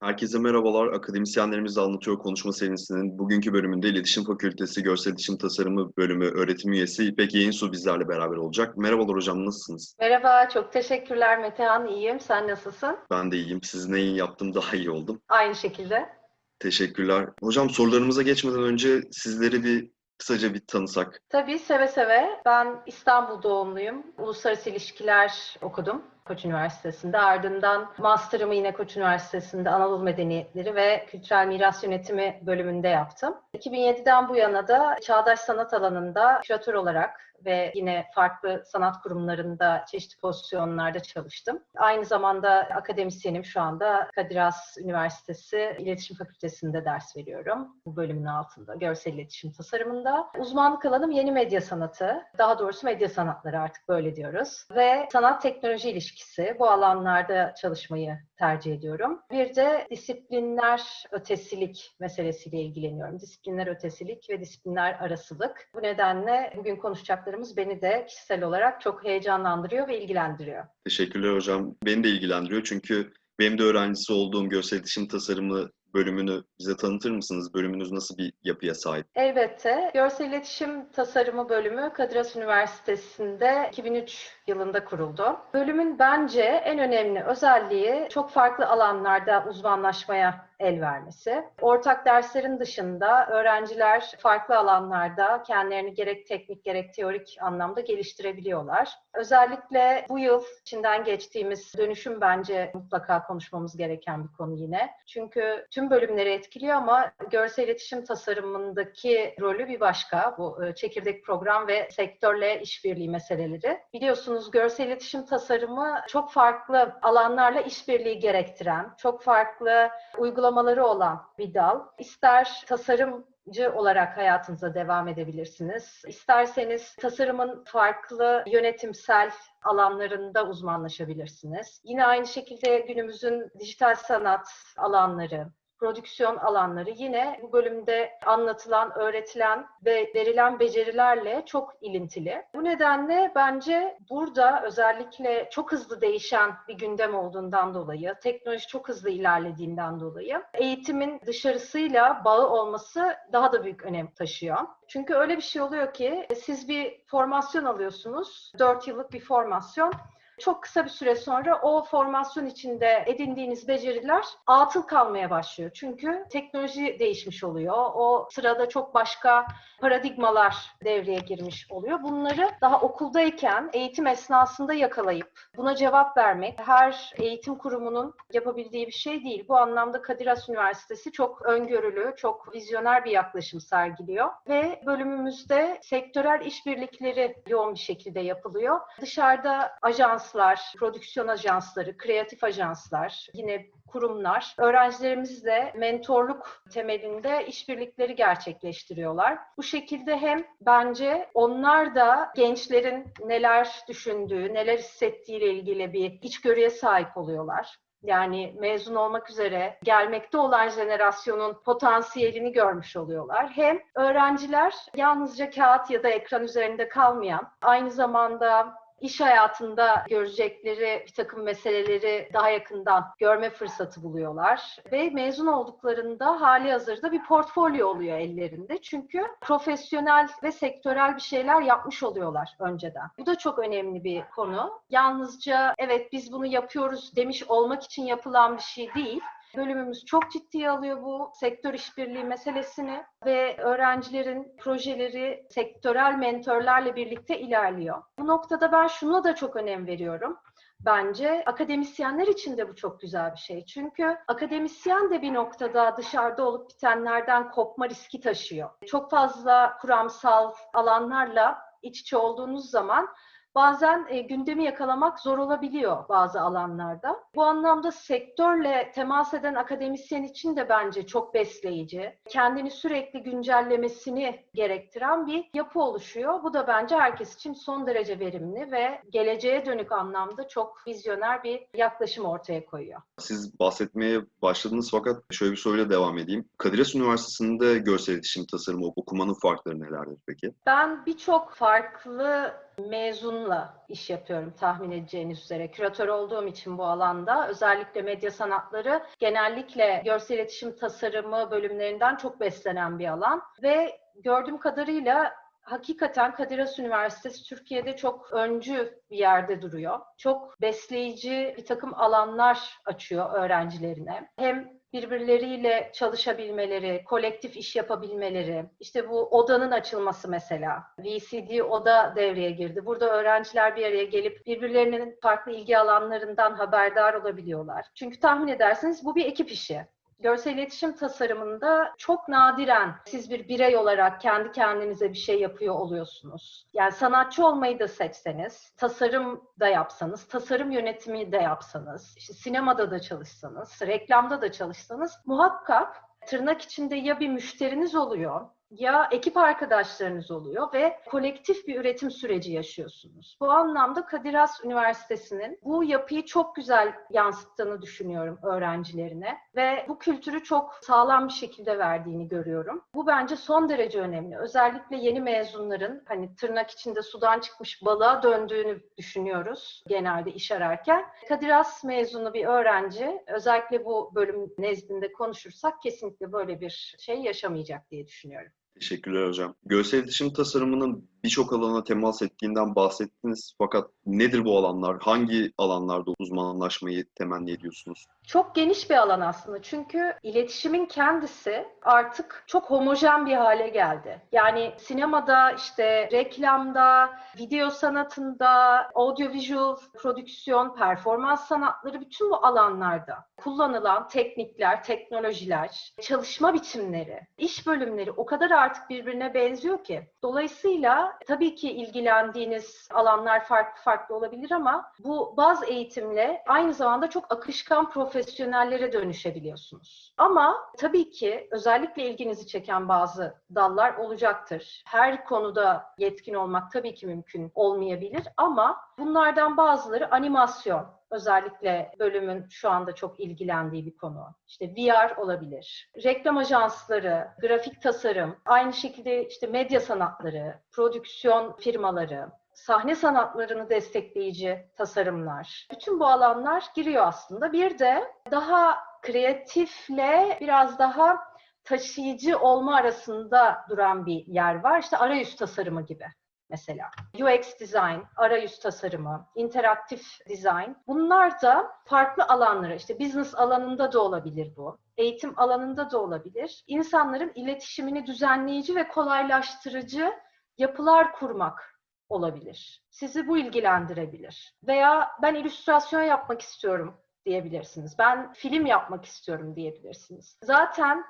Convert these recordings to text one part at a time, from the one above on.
Herkese merhabalar. Akademisyenlerimiz Anlatıyor konuşma serisinin bugünkü bölümünde İletişim Fakültesi Görsel İletişim Tasarımı bölümü öğretim üyesi İpek Yayınsu bizlerle beraber olacak. Merhabalar hocam, nasılsınız? Merhaba, çok teşekkürler Metehan. İyiyim. Sen nasılsın? Ben de iyiyim. Sizin neyin yaptım daha iyi oldum. Aynı şekilde. Teşekkürler. Hocam sorularımıza geçmeden önce sizleri bir kısaca bir tanısak. Tabii seve seve. Ben İstanbul doğumluyum. Uluslararası ilişkiler okudum. Koç Üniversitesi'nde. Ardından master'ımı yine Koç Üniversitesi'nde Anadolu Medeniyetleri ve Kültürel Miras Yönetimi bölümünde yaptım. 2007'den bu yana da çağdaş sanat alanında küratör olarak ve yine farklı sanat kurumlarında çeşitli pozisyonlarda çalıştım. Aynı zamanda akademisyenim şu anda Kadir Has Üniversitesi İletişim Fakültesi'nde ders veriyorum. Bu bölümün altında görsel iletişim tasarımında. Uzmanlık alanım yeni medya sanatı. Daha doğrusu medya sanatları artık böyle diyoruz. Ve sanat teknoloji ilişkisi. Bu alanlarda çalışmayı tercih ediyorum. Bir de disiplinler ötesilik meselesiyle ilgileniyorum. Disiplinler ötesilik ve disiplinler arasılık. Bu nedenle bugün konuşacaklarımız beni de kişisel olarak çok heyecanlandırıyor ve ilgilendiriyor. Teşekkürler hocam. Beni de ilgilendiriyor çünkü benim de öğrencisi olduğum görsel iletişim tasarımı bölümünü bize tanıtır mısınız? Bölümünüz nasıl bir yapıya sahip? Elbette. Görsel İletişim Tasarımı bölümü Kadir Has Üniversitesi'nde 2003 yılında kuruldu. Bölümün bence en önemli özelliği çok farklı alanlarda uzmanlaşmaya el vermesi. Ortak derslerin dışında öğrenciler farklı alanlarda kendilerini gerek teknik gerek teorik anlamda geliştirebiliyorlar. Özellikle bu yıl içinden geçtiğimiz dönüşüm bence mutlaka konuşmamız gereken bir konu yine. Çünkü tüm bölümleri etkiliyor ama görsel iletişim tasarımındaki rolü bir başka. Bu çekirdek program ve sektörle işbirliği meseleleri. Biliyorsunuz görsel iletişim tasarımı çok farklı alanlarla işbirliği gerektiren, çok farklı uygulamaları olan bir dal. İster tasarım olarak hayatınıza devam edebilirsiniz. İsterseniz tasarımın farklı yönetimsel alanlarında uzmanlaşabilirsiniz. Yine aynı şekilde günümüzün dijital sanat alanları, prodüksiyon alanları yine bu bölümde anlatılan, öğretilen ve verilen becerilerle çok ilintili. Bu nedenle bence burada özellikle çok hızlı değişen bir gündem olduğundan dolayı, teknoloji çok hızlı ilerlediğinden dolayı eğitimin dışarısıyla bağı olması daha da büyük önem taşıyor. Çünkü öyle bir şey oluyor ki siz bir formasyon alıyorsunuz, 4 yıllık bir formasyon çok kısa bir süre sonra o formasyon içinde edindiğiniz beceriler atıl kalmaya başlıyor. Çünkü teknoloji değişmiş oluyor. O sırada çok başka paradigmalar devreye girmiş oluyor. Bunları daha okuldayken eğitim esnasında yakalayıp buna cevap vermek her eğitim kurumunun yapabildiği bir şey değil. Bu anlamda Kadir Has Üniversitesi çok öngörülü, çok vizyoner bir yaklaşım sergiliyor ve bölümümüzde sektörel işbirlikleri yoğun bir şekilde yapılıyor. Dışarıda ajans ajanslar, prodüksiyon ajansları, kreatif ajanslar, yine kurumlar öğrencilerimizle mentorluk temelinde işbirlikleri gerçekleştiriyorlar. Bu şekilde hem bence onlar da gençlerin neler düşündüğü, neler hissettiğiyle ilgili bir içgörüye sahip oluyorlar. Yani mezun olmak üzere gelmekte olan jenerasyonun potansiyelini görmüş oluyorlar. Hem öğrenciler yalnızca kağıt ya da ekran üzerinde kalmayan, aynı zamanda iş hayatında görecekleri bir takım meseleleri daha yakından görme fırsatı buluyorlar. Ve mezun olduklarında hali hazırda bir portfolyo oluyor ellerinde. Çünkü profesyonel ve sektörel bir şeyler yapmış oluyorlar önceden. Bu da çok önemli bir konu. Yalnızca evet biz bunu yapıyoruz demiş olmak için yapılan bir şey değil. Bölümümüz çok ciddiye alıyor bu sektör işbirliği meselesini ve öğrencilerin projeleri sektörel mentörlerle birlikte ilerliyor. Bu noktada ben şuna da çok önem veriyorum bence. Akademisyenler için de bu çok güzel bir şey. Çünkü akademisyen de bir noktada dışarıda olup bitenlerden kopma riski taşıyor. Çok fazla kuramsal alanlarla iç içe olduğunuz zaman bazen e, gündemi yakalamak zor olabiliyor bazı alanlarda. Bu anlamda sektörle temas eden akademisyen için de bence çok besleyici, kendini sürekli güncellemesini gerektiren bir yapı oluşuyor. Bu da bence herkes için son derece verimli ve geleceğe dönük anlamda çok vizyoner bir yaklaşım ortaya koyuyor. Siz bahsetmeye başladınız fakat şöyle bir soruyla devam edeyim. Kadir Has Üniversitesi'nde görsel iletişim tasarımı okumanın farkları nelerdir peki? Ben birçok farklı mezunla iş yapıyorum tahmin edeceğiniz üzere. Küratör olduğum için bu alanda özellikle medya sanatları genellikle görsel iletişim tasarımı bölümlerinden çok beslenen bir alan ve gördüğüm kadarıyla hakikaten Kadir Has Üniversitesi Türkiye'de çok öncü bir yerde duruyor. Çok besleyici bir takım alanlar açıyor öğrencilerine. Hem birbirleriyle çalışabilmeleri, kolektif iş yapabilmeleri, işte bu odanın açılması mesela. VCD oda devreye girdi. Burada öğrenciler bir araya gelip birbirlerinin farklı ilgi alanlarından haberdar olabiliyorlar. Çünkü tahmin edersiniz bu bir ekip işi. Görsel iletişim tasarımında çok nadiren siz bir birey olarak kendi kendinize bir şey yapıyor oluyorsunuz. Yani sanatçı olmayı da seçseniz, tasarım da yapsanız, tasarım yönetimi de yapsanız, işte sinemada da çalışsanız, reklamda da çalışsanız muhakkak tırnak içinde ya bir müşteriniz oluyor ya ekip arkadaşlarınız oluyor ve kolektif bir üretim süreci yaşıyorsunuz. Bu anlamda Kadir Has Üniversitesi'nin bu yapıyı çok güzel yansıttığını düşünüyorum öğrencilerine ve bu kültürü çok sağlam bir şekilde verdiğini görüyorum. Bu bence son derece önemli. Özellikle yeni mezunların hani tırnak içinde sudan çıkmış balığa döndüğünü düşünüyoruz genelde iş ararken. Kadir Has mezunu bir öğrenci özellikle bu bölüm nezdinde konuşursak kesinlikle böyle bir şey yaşamayacak diye düşünüyorum. Teşekkürler hocam. Görsel iletişim tasarımının birçok alana temas ettiğinden bahsettiniz. Fakat nedir bu alanlar? Hangi alanlarda uzmanlaşmayı temenni ediyorsunuz? Çok geniş bir alan aslında. Çünkü iletişimin kendisi artık çok homojen bir hale geldi. Yani sinemada, işte reklamda, video sanatında, audiovisual prodüksiyon, performans sanatları bütün bu alanlarda kullanılan teknikler, teknolojiler, çalışma biçimleri, iş bölümleri o kadar artık birbirine benziyor ki. Dolayısıyla tabii ki ilgilendiğiniz alanlar farklı farklı olabilir ama bu baz eğitimle aynı zamanda çok akışkan profesyonellere dönüşebiliyorsunuz. Ama tabii ki özellikle ilginizi çeken bazı dallar olacaktır. Her konuda yetkin olmak tabii ki mümkün olmayabilir ama bunlardan bazıları animasyon, özellikle bölümün şu anda çok ilgilendiği bir konu. İşte VR olabilir. Reklam ajansları, grafik tasarım, aynı şekilde işte medya sanatları, prodüksiyon firmaları, sahne sanatlarını destekleyici tasarımlar. Bütün bu alanlar giriyor aslında. Bir de daha kreatifle biraz daha taşıyıcı olma arasında duran bir yer var. İşte arayüz tasarımı gibi mesela. UX design, arayüz tasarımı, interaktif design. Bunlar da farklı alanlara, işte business alanında da olabilir bu. Eğitim alanında da olabilir. İnsanların iletişimini düzenleyici ve kolaylaştırıcı yapılar kurmak olabilir. Sizi bu ilgilendirebilir. Veya ben illüstrasyon yapmak istiyorum diyebilirsiniz. Ben film yapmak istiyorum diyebilirsiniz. Zaten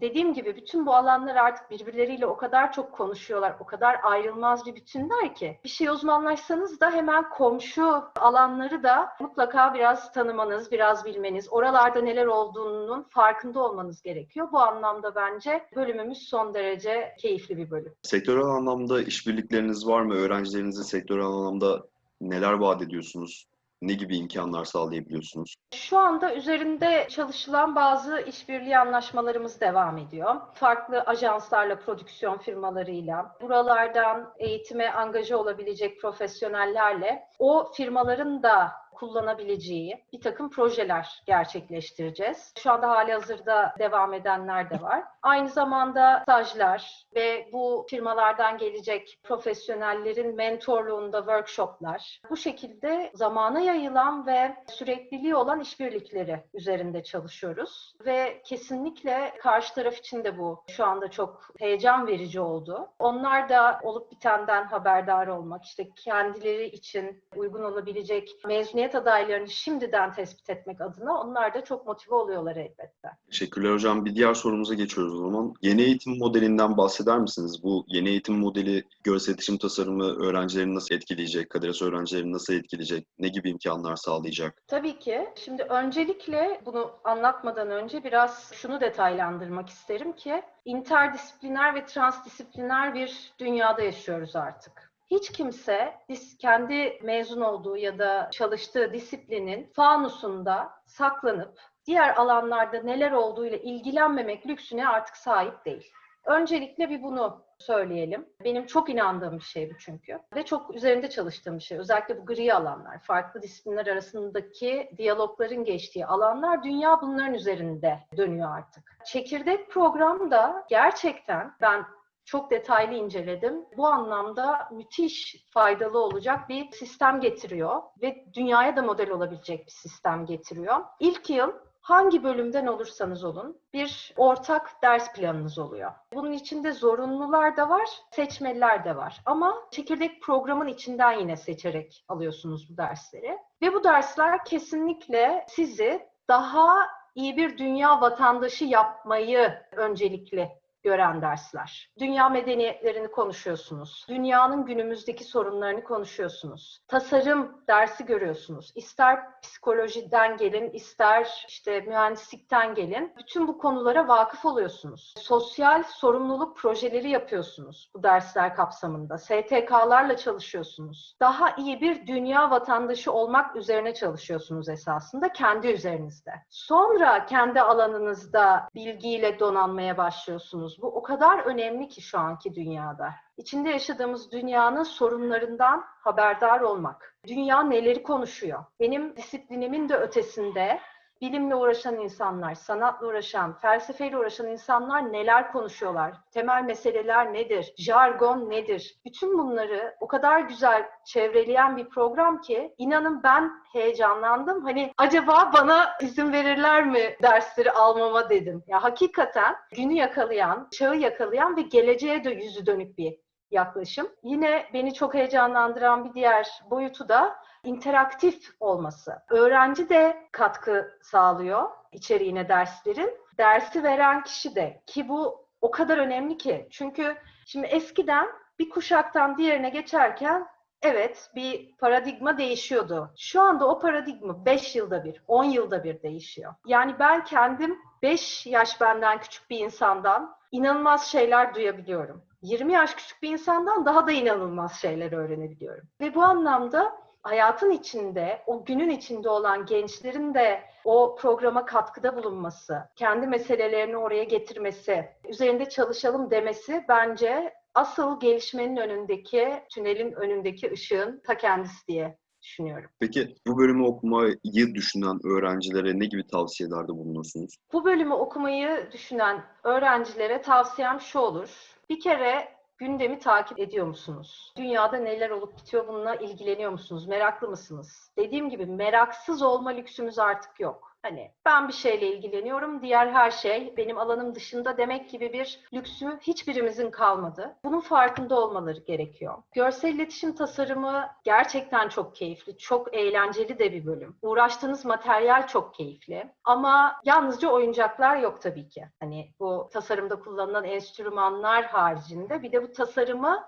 dediğim gibi bütün bu alanlar artık birbirleriyle o kadar çok konuşuyorlar, o kadar ayrılmaz bir bütünler ki bir şey uzmanlaşsanız da hemen komşu alanları da mutlaka biraz tanımanız, biraz bilmeniz, oralarda neler olduğunun farkında olmanız gerekiyor. Bu anlamda bence bölümümüz son derece keyifli bir bölüm. Sektörel anlamda işbirlikleriniz var mı? Öğrencilerinize sektörel anlamda neler vaat ediyorsunuz? Ne gibi imkanlar sağlayabiliyorsunuz? Şu anda üzerinde çalışılan bazı işbirliği anlaşmalarımız devam ediyor. Farklı ajanslarla, prodüksiyon firmalarıyla, buralardan eğitime angaja olabilecek profesyonellerle o firmaların da kullanabileceği bir takım projeler gerçekleştireceğiz. Şu anda hali hazırda devam edenler de var. Aynı zamanda stajlar ve bu firmalardan gelecek profesyonellerin mentorluğunda workshoplar. Bu şekilde zamana yayılan ve sürekliliği olan işbirlikleri üzerinde çalışıyoruz. Ve kesinlikle karşı taraf için de bu şu anda çok heyecan verici oldu. Onlar da olup bitenden haberdar olmak, işte kendileri için uygun olabilecek mezuniyet adaylarını şimdiden tespit etmek adına onlar da çok motive oluyorlar elbette. Teşekkürler hocam. Bir diğer sorumuza geçiyoruz o zaman. Yeni eğitim modelinden bahseder misiniz? Bu yeni eğitim modeli görsel iletişim tasarımı öğrencilerini nasıl etkileyecek? Kadir Has öğrencilerini nasıl etkileyecek? Ne gibi imkanlar sağlayacak? Tabii ki. Şimdi öncelikle bunu anlatmadan önce biraz şunu detaylandırmak isterim ki interdisipliner ve transdisipliner bir dünyada yaşıyoruz artık. Hiç kimse kendi mezun olduğu ya da çalıştığı disiplinin fanusunda saklanıp diğer alanlarda neler olduğuyla ilgilenmemek lüksüne artık sahip değil. Öncelikle bir bunu söyleyelim. Benim çok inandığım bir şey bu çünkü. Ve çok üzerinde çalıştığım bir şey. Özellikle bu gri alanlar, farklı disiplinler arasındaki diyalogların geçtiği alanlar dünya bunların üzerinde dönüyor artık. Çekirdek programda gerçekten ben çok detaylı inceledim. Bu anlamda müthiş faydalı olacak bir sistem getiriyor ve dünyaya da model olabilecek bir sistem getiriyor. İlk yıl hangi bölümden olursanız olun bir ortak ders planınız oluyor. Bunun içinde zorunlular da var, seçmeliler de var. Ama çekirdek programın içinden yine seçerek alıyorsunuz bu dersleri. Ve bu dersler kesinlikle sizi daha iyi bir dünya vatandaşı yapmayı öncelikli gören dersler. Dünya medeniyetlerini konuşuyorsunuz. Dünyanın günümüzdeki sorunlarını konuşuyorsunuz. Tasarım dersi görüyorsunuz. İster psikolojiden gelin, ister işte mühendislikten gelin. Bütün bu konulara vakıf oluyorsunuz. Sosyal sorumluluk projeleri yapıyorsunuz bu dersler kapsamında. STK'larla çalışıyorsunuz. Daha iyi bir dünya vatandaşı olmak üzerine çalışıyorsunuz esasında kendi üzerinizde. Sonra kendi alanınızda bilgiyle donanmaya başlıyorsunuz. Bu o kadar önemli ki şu anki dünyada. İçinde yaşadığımız dünyanın sorunlarından haberdar olmak. Dünya neleri konuşuyor? Benim disiplinimin de ötesinde bilimle uğraşan insanlar, sanatla uğraşan, felsefeyle uğraşan insanlar neler konuşuyorlar? Temel meseleler nedir? Jargon nedir? Bütün bunları o kadar güzel çevreleyen bir program ki inanın ben heyecanlandım. Hani acaba bana izin verirler mi dersleri almama dedim. Ya hakikaten günü yakalayan, çağı yakalayan ve geleceğe de yüzü dönük bir yaklaşım. Yine beni çok heyecanlandıran bir diğer boyutu da interaktif olması. Öğrenci de katkı sağlıyor içeriğine derslerin. Dersi veren kişi de ki bu o kadar önemli ki. Çünkü şimdi eskiden bir kuşaktan diğerine geçerken evet bir paradigma değişiyordu. Şu anda o paradigma 5 yılda bir, 10 yılda bir değişiyor. Yani ben kendim 5 yaş benden küçük bir insandan inanılmaz şeyler duyabiliyorum. 20 yaş küçük bir insandan daha da inanılmaz şeyler öğrenebiliyorum. Ve bu anlamda hayatın içinde, o günün içinde olan gençlerin de o programa katkıda bulunması, kendi meselelerini oraya getirmesi, üzerinde çalışalım demesi bence asıl gelişmenin önündeki, tünelin önündeki ışığın ta kendisi diye düşünüyorum. Peki bu bölümü okumayı düşünen öğrencilere ne gibi tavsiyelerde bulunursunuz? Bu bölümü okumayı düşünen öğrencilere tavsiyem şu olur. Bir kere gündemi takip ediyor musunuz? Dünyada neler olup bitiyor bununla ilgileniyor musunuz? Meraklı mısınız? Dediğim gibi meraksız olma lüksümüz artık yok. Hani ben bir şeyle ilgileniyorum, diğer her şey benim alanım dışında demek gibi bir lüksü hiçbirimizin kalmadı. Bunun farkında olmaları gerekiyor. Görsel iletişim tasarımı gerçekten çok keyifli, çok eğlenceli de bir bölüm. Uğraştığınız materyal çok keyifli. Ama yalnızca oyuncaklar yok tabii ki. Hani bu tasarımda kullanılan enstrümanlar haricinde bir de bu tasarımı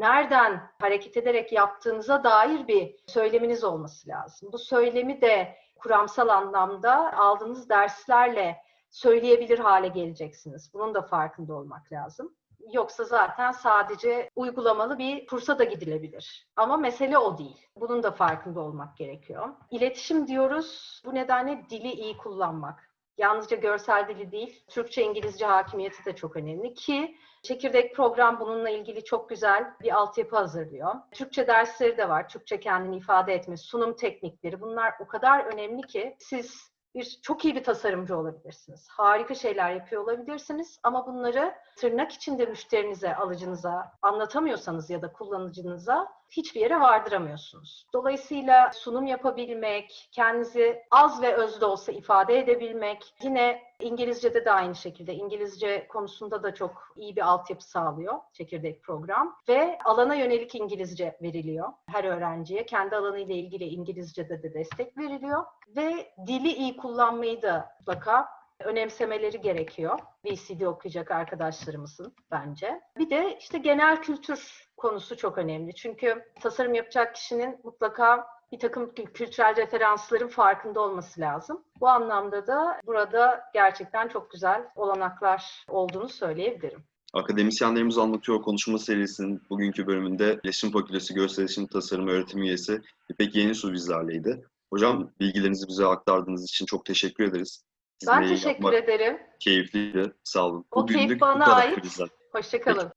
nereden hareket ederek yaptığınıza dair bir söyleminiz olması lazım. Bu söylemi de kuramsal anlamda aldığınız derslerle söyleyebilir hale geleceksiniz. Bunun da farkında olmak lazım. Yoksa zaten sadece uygulamalı bir kursa da gidilebilir. Ama mesele o değil. Bunun da farkında olmak gerekiyor. İletişim diyoruz. Bu nedenle dili iyi kullanmak. Yalnızca görsel dili değil, Türkçe, İngilizce hakimiyeti de çok önemli ki Çekirdek program bununla ilgili çok güzel bir altyapı hazırlıyor. Türkçe dersleri de var. Türkçe kendini ifade etme, sunum teknikleri. Bunlar o kadar önemli ki siz bir çok iyi bir tasarımcı olabilirsiniz. Harika şeyler yapıyor olabilirsiniz ama bunları tırnak içinde müşterinize, alıcınıza anlatamıyorsanız ya da kullanıcınıza hiçbir yere vardıramıyorsunuz. Dolayısıyla sunum yapabilmek, kendinizi az ve öz de olsa ifade edebilmek, yine İngilizce'de de aynı şekilde. İngilizce konusunda da çok iyi bir altyapı sağlıyor çekirdek program ve alana yönelik İngilizce veriliyor her öğrenciye. Kendi alanıyla ilgili İngilizce'de de destek veriliyor ve dili iyi kullanmayı da mutlaka önemsemeleri gerekiyor. VCD okuyacak arkadaşlarımızın bence. Bir de işte genel kültür konusu çok önemli. Çünkü tasarım yapacak kişinin mutlaka bir takım kültürel referansların farkında olması lazım. Bu anlamda da burada gerçekten çok güzel olanaklar olduğunu söyleyebilirim. Akademisyenlerimiz Anlatıyor konuşma serisinin bugünkü bölümünde İletişim Fakültesi Görsel İletişim Tasarımı öğretim üyesi İpek Yenisu bizlerleydi. Hocam bilgilerinizi bize aktardığınız için çok teşekkür ederiz. Ben teşekkür ederim. Keyifliydi. Sağ olun. O keyif Bugünlük bu bana ait. Hoşçakalın.